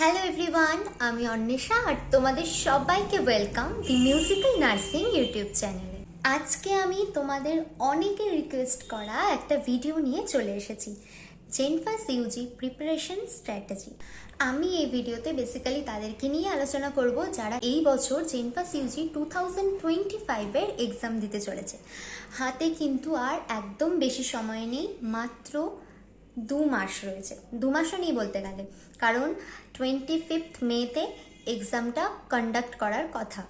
Hello everyone আমি অন্বেষা আর তোমাদের সবাইকে welcome the musical nursing YouTube চ্যানেলে আজকে আমি তোমাদের অনেকে রিকোয়েস্ট করা একটা ভিডিও নিয়ে চলে এসেছি। জেনফাস ইউজি প্রিপারেশন স্ট্র্যাটেজি আমি এই ভিডিওতে বেসিক্যালি তাদেরকে নিয়ে আলোচনা করব যারা এই বছর জেনফাস ইউজি টু থাউজেন্ড টোয়েন্টি ফাইভের এক্সাম দিতে চলেছে। হাতে কিন্তু আর একদম বেশি সময় নেই, মাত্র দু মাস রয়েছে। দু মাসও নেই বলতে গেলে। কারণ টোয়েন্টি ফিফথ মেতে এক্সামটা কন্ডাক্ট করার কথা।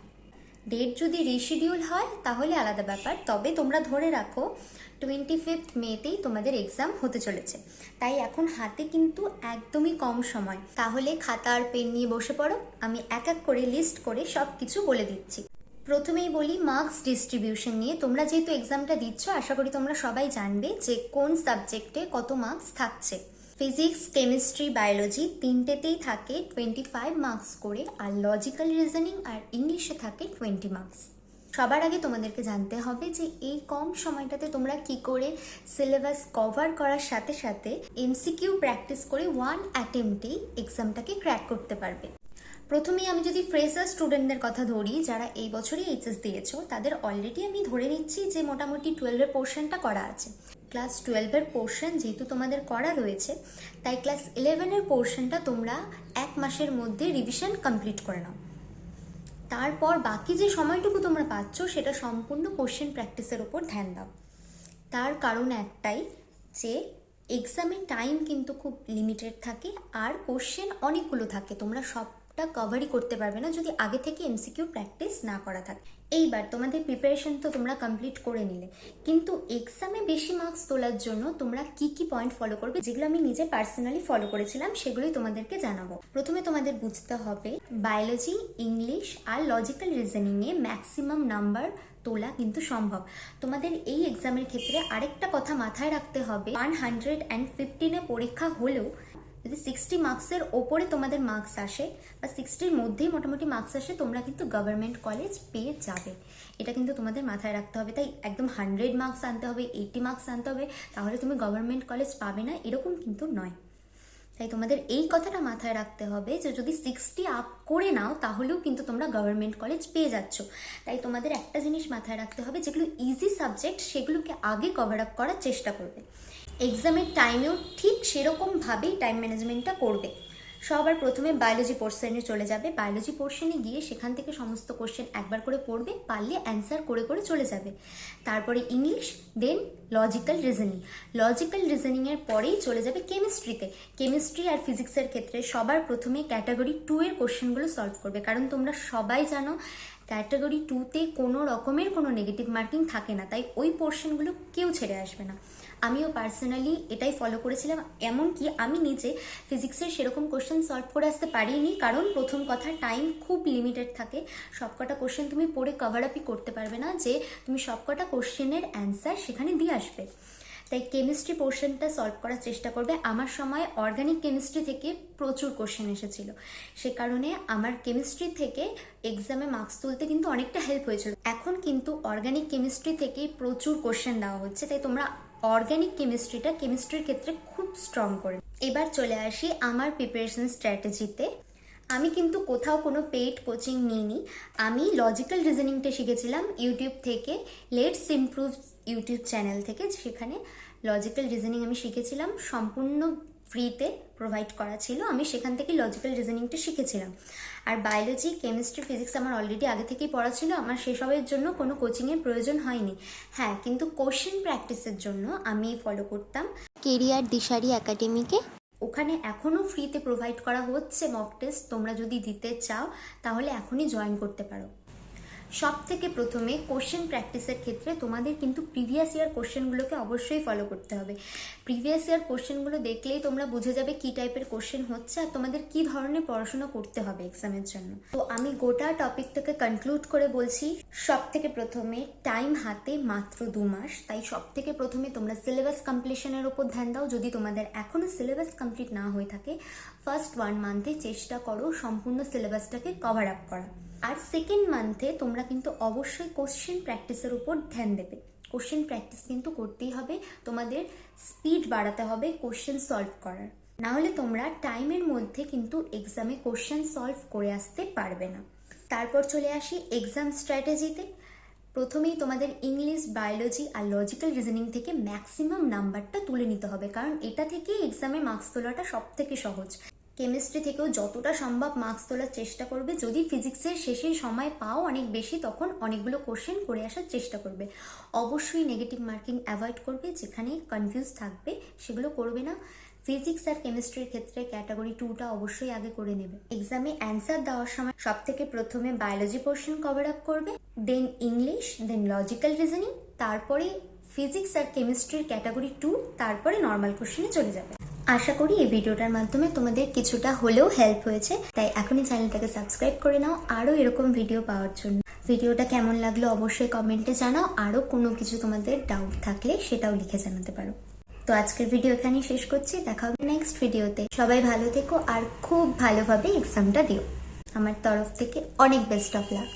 ডেট যদি রিশিডিউল হয়, তাহলে আলাদা ব্যাপার। তবে তোমরা ধরে রাখো টোয়েন্টি ফিফথ মেতেই তোমাদের এক্সাম হতে চলেছে। তাই এখন হাতে কিন্তু একদমই কম সময়। তাহলে খাতা আর পেন নিয়ে বসে পড়ো। আমি এক এক করে লিস্ট করে সব কিছু বলে দিচ্ছি। প্রথমেই বলি মার্কস ডিস্ট্রিবিউশন নিয়ে। তোমরা যেহেতু এক্সামটা দিচ্ছ, আশা করি তোমরা সবাই জানবে যে কোন সাবজেক্টে কত মার্কস থাকছে। ফিজিক্স কেমিস্ট্রি বায়োলজি তিনটেতেই থাকে টোয়েন্টি ফাইভ মার্কস করে, আর লজিক্যাল রিজনিং আর ইংলিশে থাকে টোয়েন্টি মার্কস সবার আগে তোমাদেরকে জানতে হবে যে এই কম সময়টাতে তোমরা কি করে সিলেবাস কভার করার সাথে সাথে এমসিকিউ প্র্যাকটিস করে ওয়ান অ্যাটেম্পটেই এক্সামটাকে ক্র্যাক করতে পারবে। প্রথমেই আমি যদি ফ্রেশার স্টুডেন্টদের কথা ধরি, যারা এই বছরই এইচএস দিয়েছ, তাদের অলরেডি আমি ধরে নিচ্ছি যে মোটামুটি টুয়েলভের পোর্শনটা করা আছে। ক্লাস টুয়েলভের পোর্শন যেহেতু তোমাদের করা রয়েছে, তাই ক্লাস ইলেভেনের পোর্শনটা তোমরা এক মাসের মধ্যে রিভিশন কমপ্লিট করে নাও। তারপর বাকি যে সময়টুকু তোমরা পাচ্ছ, সেটা সম্পূর্ণ কোশ্চেন প্র্যাকটিসের ওপর ধ্যান দাও। তার কারণ একটাই যে এক্সামের টাইম কিন্তু খুব লিমিটেড থাকে, আর কোশ্চেন অনেকগুলো থাকে। তোমরা সবটা কভারই করতে পারবে না যদি আগে থেকে এমসিকিউ প্র্যাকটিস না করা থাকে। এইবার তোমাদের প্রিপারেশন তো তোমরা কমপ্লিট করে নিলে। কিন্তু এক্সামে বেশি মার্কস তোলার জন্য তোমরা কি কি পয়েন্ট ফলো করবে যেগুলো আমি নিজে পার্সোনালি ফলো করেছিলাম সেগুলোই তোমাদেরকে জানাব। প্রথমে তোমাদের বুঝতে হবে বায়োলজি ইংলিশ আর লজিক্যাল রিজনিংয়ে ম্যাক্সিমাম নাম্বার তোলা কিন্তু সম্ভব। তোমাদের এই এক্সামের ক্ষেত্রে আরেকটা কথা মাথায় রাখতে হবে ওয়ান হান্ড্রেড অ্যান্ড ফিফটিনে পরীক্ষা হলেও যদি সিক্সটি মার্কসের ওপরে তোমাদের মার্কস আসে বা সিক্সটির মধ্যেই মোটামুটি মার্কস আসে, তোমরা কিন্তু গভর্নমেন্ট কলেজ পেয়ে যাবে। এটা কিন্তু তোমাদের মাথায় রাখতে হবে। তাই একদম হান্ড্রেড মার্কস আনতে হবে এইটি মার্কস আনতে হবে, তাহলে তুমি গভর্নমেন্ট কলেজ পাবে না, এরকম কিন্তু নয়। তাই তোমাদের এই কথাটা মাথায় রাখতে হবে যে, যদি সিক্সটি আপ করে নাও, তাহলেও কিন্তু তোমরা গভর্নমেন্ট কলেজ পেয়ে যাচ্ছ। তাই তোমাদের একটা জিনিস মাথায় রাখতে হবে, যেগুলো ইজি সাবজেক্ট সেগুলোকে আগে কভার আপ করার চেষ্টা করবে। এক্সামের টাইমেও ঠিক সেরকমভাবেই টাইম ম্যানেজমেন্টটা করবে। সবার প্রথমে বায়োলজি পোর্শনে চলে যাবে। বায়োলজি পোর্শনে গিয়ে সেখান থেকে সমস্ত কোশ্চেন একবার করে পড়বে, পারলে অ্যান্সার করে করে চলে যাবে। তারপরে English then logical reasoning logical রিজনিংয়ের পরেই চলে যাবে কেমিস্ট্রিতে কেমিস্ট্রি আর ফিজিক্সের ক্ষেত্রে সবার প্রথমে ক্যাটাগরি টু এর কোশ্চেনগুলো সলভ করবে। কারণ তোমরা সবাই জানো ক্যাটাগরি টুতে কোনো রকমের কোনো নেগেটিভ মার্কিং থাকে না। তাই ওই পোর্শনগুলো কেউ ছেড়ে আসবে না। আমিও পার্সোনালি এটাই ফলো করেছিলাম। এমনকি আমি নিজে ফিজিক্সের সেরকম কোশ্চেন সলভ করে আসতে পারিনি। কারণ প্রথম কথা টাইম খুব লিমিটেড থাকে। সবকটা কোশ্চেন তুমি পড়ে কভার আপই করতে পারবে না যে তুমি সবকটা কোশ্চেনের অ্যান্সার সেখানে দিয়ে আসবে। তাই কেমিস্ট্রি পোর্শনটা সলভ করার চেষ্টা করবে। আমার সময় অর্গানিক কেমিস্ট্রি থেকে প্রচুর কোশ্চেন এসেছিল। সে কারণে আমার কেমিস্ট্রি থেকে এক্সামে মার্কস তুলতে কিন্তু অনেকটা হেল্প হয়েছিল। এখন কিন্তু অর্গানিক কেমিস্ট্রি থেকে প্রচুর কোশ্চেন দেওয়া হচ্ছে। তাই তোমরা অর্গানিক কেমিস্ট্রিটা কেমিস্ট্রির ক্ষেত্রে খুব স্ট্রং করে এবার চলে আসি আমার প্রিপারেশন স্ট্র্যাটেজিতে আমি কিন্তু কোথাও কোনো পেইড কোচিং নিইনি। আমি লজিক্যাল রিজনিংটা শিখেছিলাম। ইউটিউব থেকে। লেটস ইমপ্রুভ ইউটিউব চ্যানেল থেকে সেখানে লজিক্যাল রিজনিং আমি শিখেছিলাম। সম্পূর্ণ ফ্রিতে প্রোভাইড করা ছিল। আমি সেখান থেকে লজিক্যাল রিজনিংটা শিখেছিলাম। আর বায়োলজি কেমিস্ট্রি ফিজিক্স আমার অলরেডি আগে থেকেই পড়া ছিল। আমার সেসবের জন্য কোনো কোচিংয়ের প্রয়োজন হয়নি। হ্যাঁ কিন্তু কোশ্চেন প্র্যাকটিসের জন্য আমি ফলো করতাম কেরিয়ার দিশারি একাডেমিকে ওখানে এখনও ফ্রিতে প্রোভাইড করা হচ্ছে মক টেস্ট তোমরা যদি দিতে চাও, তাহলে এখনই জয়েন করতে পারো। সব থেকে প্রথমে কোশ্চেন প্র্যাকটিসের ক্ষেত্রে তোমাদের কিন্তু প্রিভিয়াস ইয়ার কোশ্চেনগুলোকে অবশ্যই ফলো করতে হবে। প্রিভিয়াস ইয়ার কোশ্চেনগুলো দেখলেই তোমরা বুঝে যাবে কি টাইপের কোশ্চেন হচ্ছে আর তোমাদের কি ধরনের পড়াশোনা করতে হবে এক্সামের জন্য। তো আমি গোটা টপিকটাকে কনক্লুড করে বলছি সব থেকে প্রথমে টাইম হাতে মাত্র দু মাস, তাই সব থেকে প্রথমে তোমরা সিলেবাস কমপ্লিশনের ওপর ধ্যান দাও। যদি তোমাদের এখনও সিলেবাস কমপ্লিট না হয়ে থাকে ফার্স্ট ওয়ান মান্থে চেষ্টা করো সম্পূর্ণ সিলেবাসটাকে কভার আপ করা। আর সেকেন্ড মান্থে তোমরা কিন্তু অবশ্যই কোশ্চেন প্র্যাকটিসের উপর ধ্যান দেবে। কোশ্চেন প্র্যাকটিস কিন্তু করতেই হবে। তোমাদের স্পিড বাড়াতে হবে কোশ্চেন সলভ করার। না হলে তোমরা টাইমের মধ্যে কিন্তু এক্সামে কোশ্চেন সলভ করে আসতে পারবে না। তারপর চলে আসি এক্সাম স্ট্র্যাটেজিতে প্রথমেই তোমাদের ইংলিশ বায়োলজি আর লজিক্যাল রিজনিং থেকে ম্যাক্সিমাম নাম্বারটা তুলে নিতে হবে। কারণ এটা থেকেই এক্সামে মার্কস তোলাটা সব থেকে সহজ। কেমিস্ট্রি থেকেও যতটা সম্ভব মার্কস তোলার চেষ্টা করবে। যদি ফিজিক্সের শেষে সময় পাও অনেক বেশি, তখন অনেকগুলো কোশ্চেন করে আসার চেষ্টা করবে। অবশ্যই নেগেটিভ মার্কিং অ্যাভয়েড করবে, যেখানে কনফিউজ থাকবে, সেগুলো করবে না। ফিজিক্স আর কেমিস্ট্রির ক্ষেত্রে ক্যাটাগরি টুটা অবশ্যই আগে করে নেবে। এক্সামে অ্যান্সার দেওয়ার সময় সব থেকে প্রথমে বায়োলজি পোর্শন কভার আপ করবে then English then logical reasoning তারপরে ফিজিক্স আর কেমিস্ট্রির ক্যাটাগরি টু তারপরে নর্মাল কোশ্চেনে চলে যাবে। আশা করি এই ভিডিওটার মাধ্যমে তোমাদের কিছুটা হলেও হেল্প হয়েছে। তাই এখনই চ্যানেলটাকে সাবস্ক্রাইব করে নাও আরও এরকম ভিডিও পাওয়ার জন্য। ভিডিওটা কেমন লাগল অবশ্যই কমেন্টে জানাও। আরও কোনো কিছু তোমাদের ডাউট থাকলে সেটাও লিখে জানাতে পারো। তো আজকের ভিডিও এখানেই শেষ করছি। দেখা হবে নেক্সট ভিডিওতে সবাই ভালো থেকো আর খুব ভালোভাবে এক্সামটা দিও। আমার তরফ থেকে অনেক বেস্ট অফ লাক